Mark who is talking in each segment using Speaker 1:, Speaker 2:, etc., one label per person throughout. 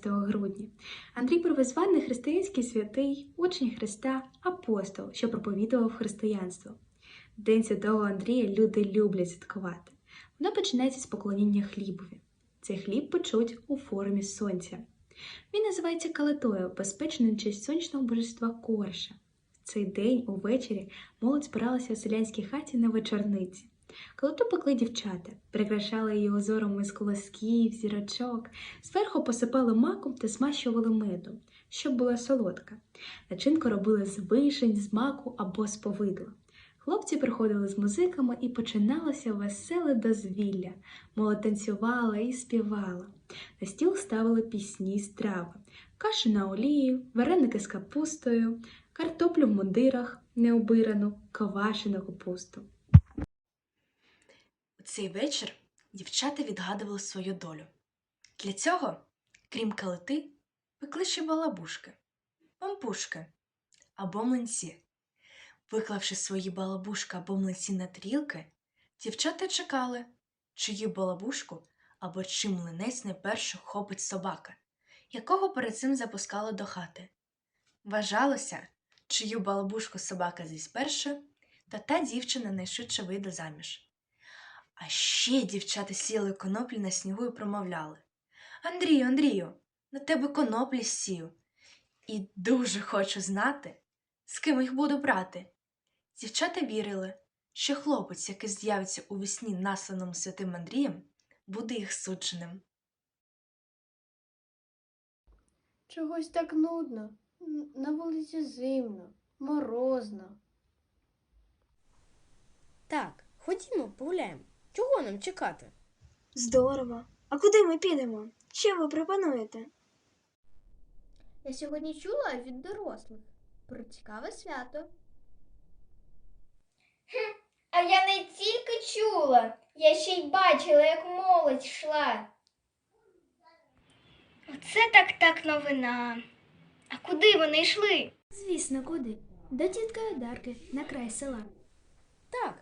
Speaker 1: 13 грудня. Андрій Первозваний християнський святий, учень Христа, апостол, що проповідував християнство. День святого Андрія люди люблять святкувати. Воно починається з поклоніння хлібові. Цей хліб печуть у формі сонця. Він називається калитою, безпечно на честь сонячного божества Корша. В цей день увечері молодь збиралася у селянській хаті на вечорниці. Калиту пекли дівчата, прикрашали її узорами з колосків, зірочок, зверху посипали маком та смащували медом, щоб була солодка. Начинку робили з вишень, з маку або з повидла. Хлопці приходили з музиками і починалося веселе дозвілля. Молодь танцювала і співала. На стіл ставили пісні й страви, кашу на олії, вареники з капустою, картоплю в мундирах, необирану, квашену капусту.
Speaker 2: Цей вечір дівчата відгадували свою долю. Для цього, крім калити, пекли ще балабушки, пампушки або млинці. Виклавши свої балабушки або млинці на тарілки, дівчата чекали, чию балабушку або чи млинець найперше хопить собака, якого перед цим запускали до хати. Вважалося, чию балабушку собака з'їсть перше, та та дівчина найшвидше вийде заміж. А ще дівчата сіли коноплі на снігу і промовляли Андрію, Андрію, на тебе коноплі сів. І дуже хочу знати, з ким їх буду брати. Дівчата вірили, що хлопець, який з'явиться у весні насланому святим Андрієм, буде їх судженим.
Speaker 3: Чогось так нудно. На вулиці зимно, морозно.
Speaker 4: Так, ходімо, погуляємо. Чого нам чекати?
Speaker 5: Здорово. А куди ми підемо? Що ви пропонуєте?
Speaker 3: Я сьогодні чула від дорослих про цікаве свято.
Speaker 6: А я не тільки чула, я ще й бачила, як молодь йшла. Оце так так новина. А куди вони йшли?
Speaker 1: Звісно, куди? До тітки Одарки на край села.
Speaker 4: Так,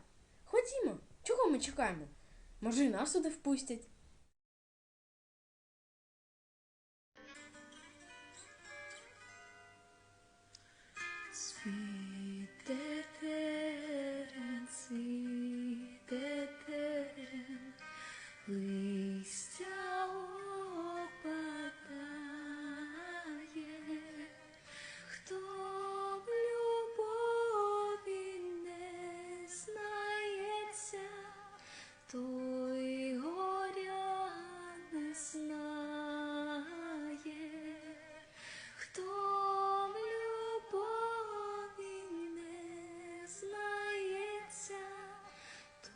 Speaker 4: ходімо. Чого ми чекаємо? Може, і нас сюди впустять.
Speaker 2: Світе терен,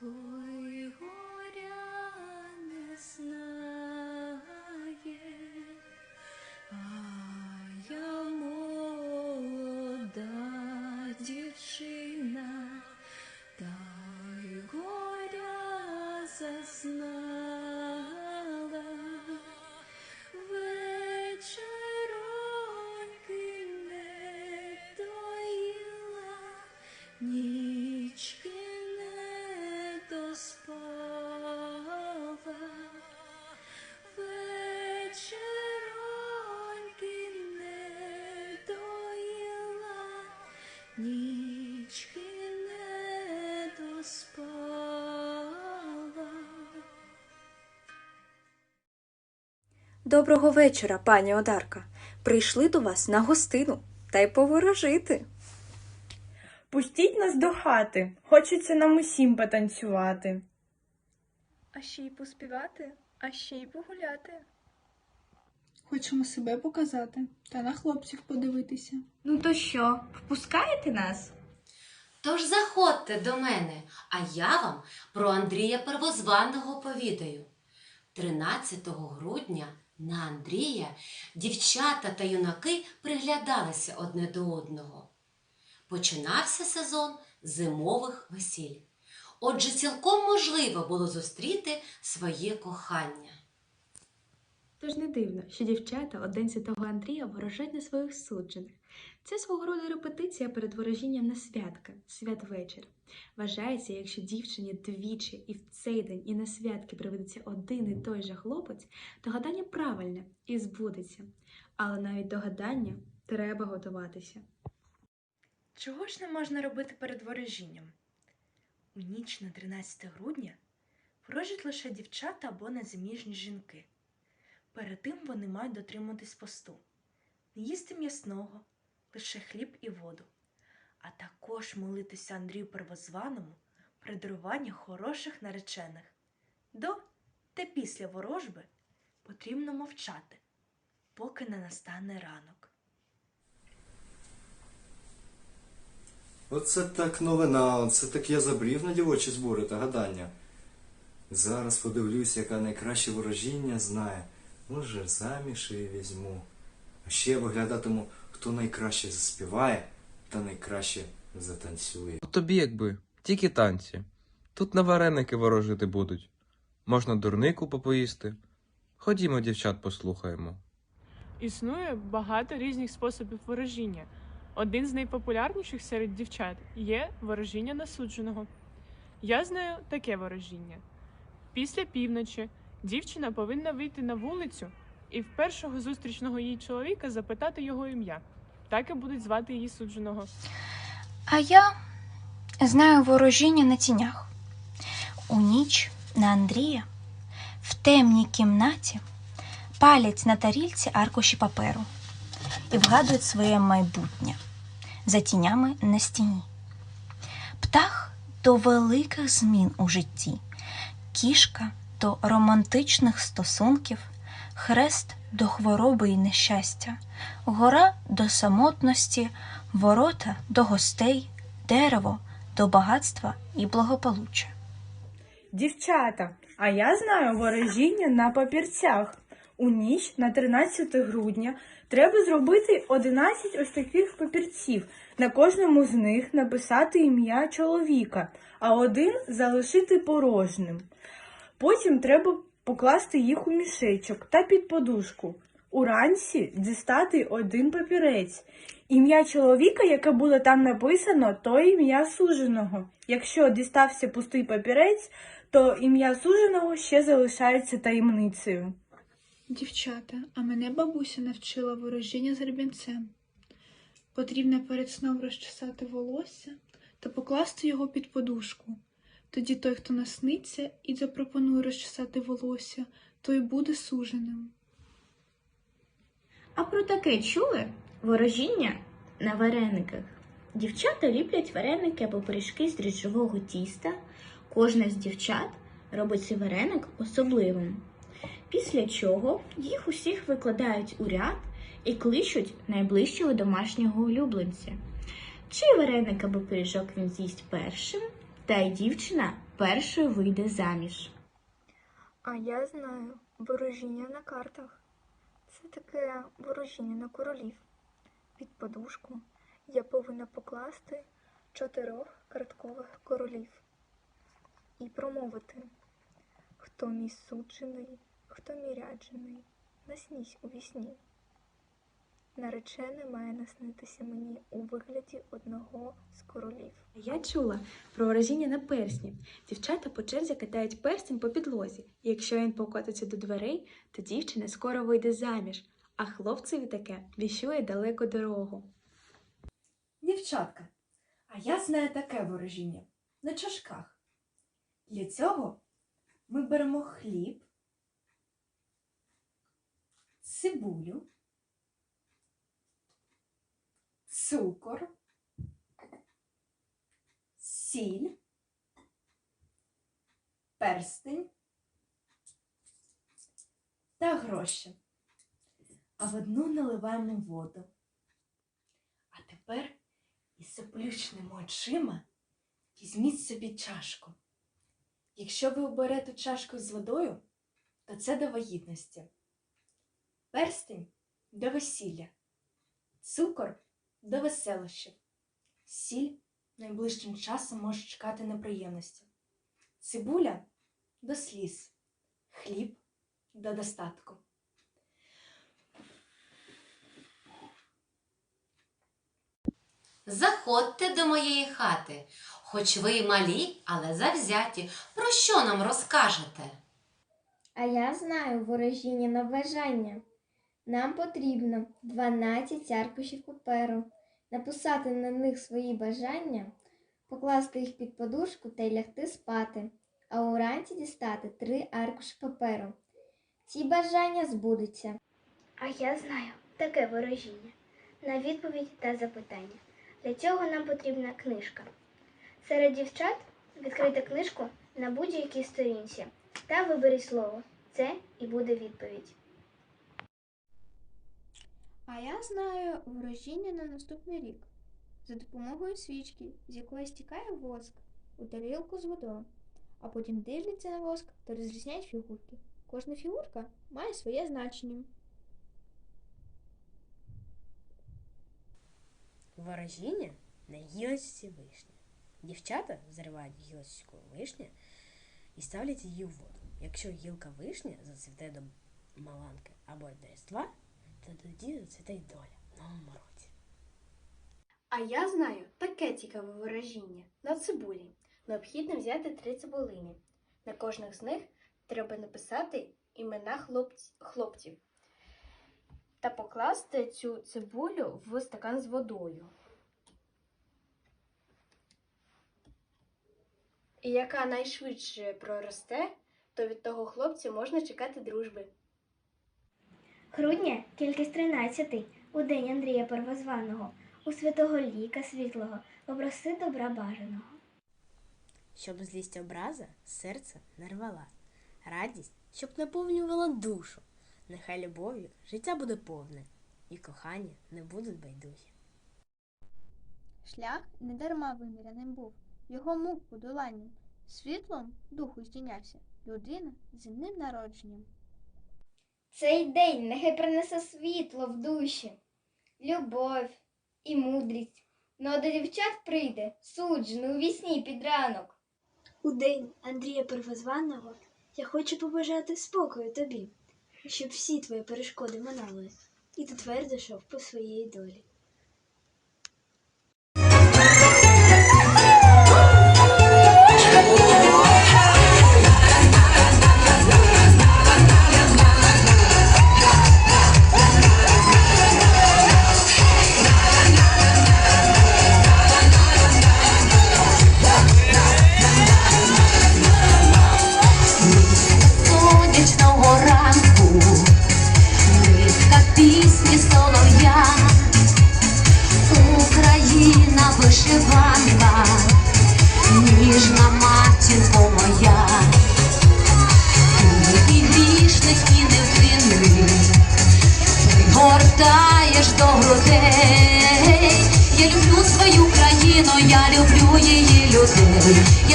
Speaker 2: той горя не. А я молода дівчина, та й горя зазнала.
Speaker 7: Доброго вечора, пані Одарка. Прийшли до вас на гостину та й поворожити.
Speaker 8: Пустіть нас до хати, хочеться нам усім потанцювати.
Speaker 9: А ще й поспівати, а ще й погуляти.
Speaker 10: Хочемо себе показати та на хлопців подивитися.
Speaker 2: Ну то що, впускаєте нас?
Speaker 11: Тож заходьте до мене, а я вам про Андрія Первозваного повідаю. 13 грудня на Андрія дівчата та юнаки приглядалися одне до одного. Починався сезон зимових весіль. Отже, цілком можливо було зустріти своє кохання.
Speaker 1: Тож не дивно, що дівчата от День Святого Андрія ворожать на своїх суджених. Це свого роду репетиція перед ворожінням на святка, святвечір. Вважається, якщо дівчині двічі і в цей день, і на святки приведеться один і той же хлопець, то гадання правильне і збудеться. Але навіть до гадання треба готуватися.
Speaker 12: Чого ж не можна робити перед ворожінням? У ніч на 13 грудня ворожать лише дівчата або незаміжні жінки. Перед тим вони мають дотримуватись посту, не їсти м'ясного, лише хліб і воду, а також молитися Андрію Первозваному при даруванні хороших наречених. До та після ворожби потрібно мовчати, поки не настане ранок.
Speaker 13: Оце так новина, оце так я забрів на дівочі збори та гадання. Зараз подивлюсь, яка найкраще ворожіння знає. Може, заміж і візьму. А ще виглядатиму, хто найкраще заспіває та найкраще затанцює.
Speaker 14: Тобі якби, тільки танці. Тут на вареники ворожити будуть. Можна дурнику попоїсти. Ходімо, дівчат, послухаємо.
Speaker 15: Існує багато різних способів ворожіння. Один з найпопулярніших серед дівчат є ворожіння насудженого. Я знаю таке ворожіння. Після півночі дівчина повинна вийти на вулицю і в першого зустрічного їй чоловіка запитати його ім'я. Так і будуть звати її судженого.
Speaker 16: А я знаю ворожіння на тінях. У ніч на Андрія в темній кімнаті палять на тарільці аркуші паперу і вгадують своє майбутнє за тінями на стіні. Птах до великих змін у житті, кішка до романтичних стосунків, хрест до хвороби і нещастя, гора до самотності, ворота до гостей, дерево до багатства і благополуччя.
Speaker 8: Дівчата, а я знаю ворожіння на папірцях. У ніч на 13 грудня треба зробити 11 ось таких папірців. На кожному з них написати ім'я чоловіка, а один залишити порожнім. Потім треба покласти їх у мішечок та під подушку. Уранці дістати один папірець. Ім'я чоловіка, яке буде там написано, то ім'я суженого. Якщо дістався пустий папірець, то ім'я суженого ще залишається таємницею.
Speaker 10: Дівчата, а мене бабуся навчила ворожіння з гребінцем. Потрібно перед сном розчесати волосся та покласти його під подушку. Тоді той, хто насниться і запропонує розчесати волосся, той буде суженим.
Speaker 17: А про таке чули? Ворожіння на варениках. Дівчата ліплять вареники або пиріжки з дріжджового тіста. Кожна з дівчат робить цей вареник особливим. Після чого їх усіх викладають у ряд і кличуть найближчого домашнього улюбленця. Чий вареник або пиріжок він з'їсть першим, та й дівчина першою вийде заміж.
Speaker 9: А я знаю ворожіння на картах. Це таке ворожіння на королів. Під подушку я повинна покласти чотирьох карткових королів і промовити, хто мій суджений, хто мій ряджений, наснись у вісні. Наречене має наснитися мені у вигляді одного з королів.
Speaker 1: Я чула про ворожіння на персні. Дівчата по черзі катають перстень по підлозі. І якщо він покотиться до дверей, то дівчина скоро вийде заміж, а хлопцеві таке віщує далеку дорогу.
Speaker 12: Дівчатка, а я знаю таке ворожіння на чашках. Для цього ми беремо хліб, цибулю, цукор, сіль, перстень та гроші. А в одну наливаємо воду. А тепер із заплющеними очима візьміть собі чашку. Якщо ви оберете чашку з водою, то це до вагітності. Перстень до весілля, цукор до веселощів. Сіль найближчим часом може чекати неприємності. Цибуля до сліз, хліб до достатку.
Speaker 11: Заходьте до моєї хати, хоч ви й малі, але завзяті. Про що нам розкажете?
Speaker 6: А я знаю ворожіння на бажання. Нам потрібно 12 аркушів паперу, написати на них свої бажання, покласти їх під подушку та й лягти спати, а уранці дістати три аркуші паперу. Ці бажання збудуться.
Speaker 18: А я знаю таке ворожіння на відповідь та запитання. Для цього нам потрібна книжка. Серед дівчат відкрийте книжку на будь-якій сторінці та виберіть слово. Це і буде відповідь.
Speaker 19: А я знаю ворожіння на наступний рік. За допомогою свічки, з якої стікає воск у тарілку з водою, а потім дивляться на воск та розрізняють фігурки. Кожна фігурка має своє значення.
Speaker 4: Ворожіння на гілочці вишні. Дівчата зривають гілочку вишні і ставлять її в воду. Якщо гілка вишні зацвіте до маланки або до різдва, то тоді й доля в новому році.
Speaker 3: А я знаю таке цікаве виражіння на цибулі. Необхідно взяти три цибулини. На кожних з них треба написати імена хлопців та покласти цю цибулю в стакан з водою. І яка найшвидше проросте, то від того хлопця можна чекати дружби.
Speaker 18: Грудня кількість 13 у день Андрія Первозваного, у святого Ліка Світлого, попроси добра бажаного.
Speaker 4: Щоб злість образа серце не рвала, радість, щоб наповнювала душу. Нехай любов'ю життя буде повне, і кохання не будуть байдужі.
Speaker 19: Шлях не дарма виміряним був, його мук подоланням. Світлом духу здійнявся людина земним народженням.
Speaker 6: Цей день нехай принесе світло в душі, любов і мудрість. Ну а до дівчат прийде суджено у вісні під ранок.
Speaker 20: У день Андрія Первозваного я хочу побажати спокою тобі, щоб всі твої перешкоди минали, і ти твердо йшов по своїй долі.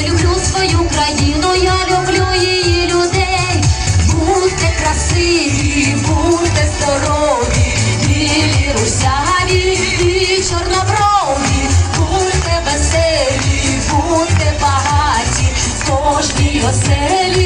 Speaker 11: Люблю свою країну, я люблю її людей. Будьте красиві, будьте здорові, білі русяві і чорноброві, будьте веселі, будьте багаті в кожній оселі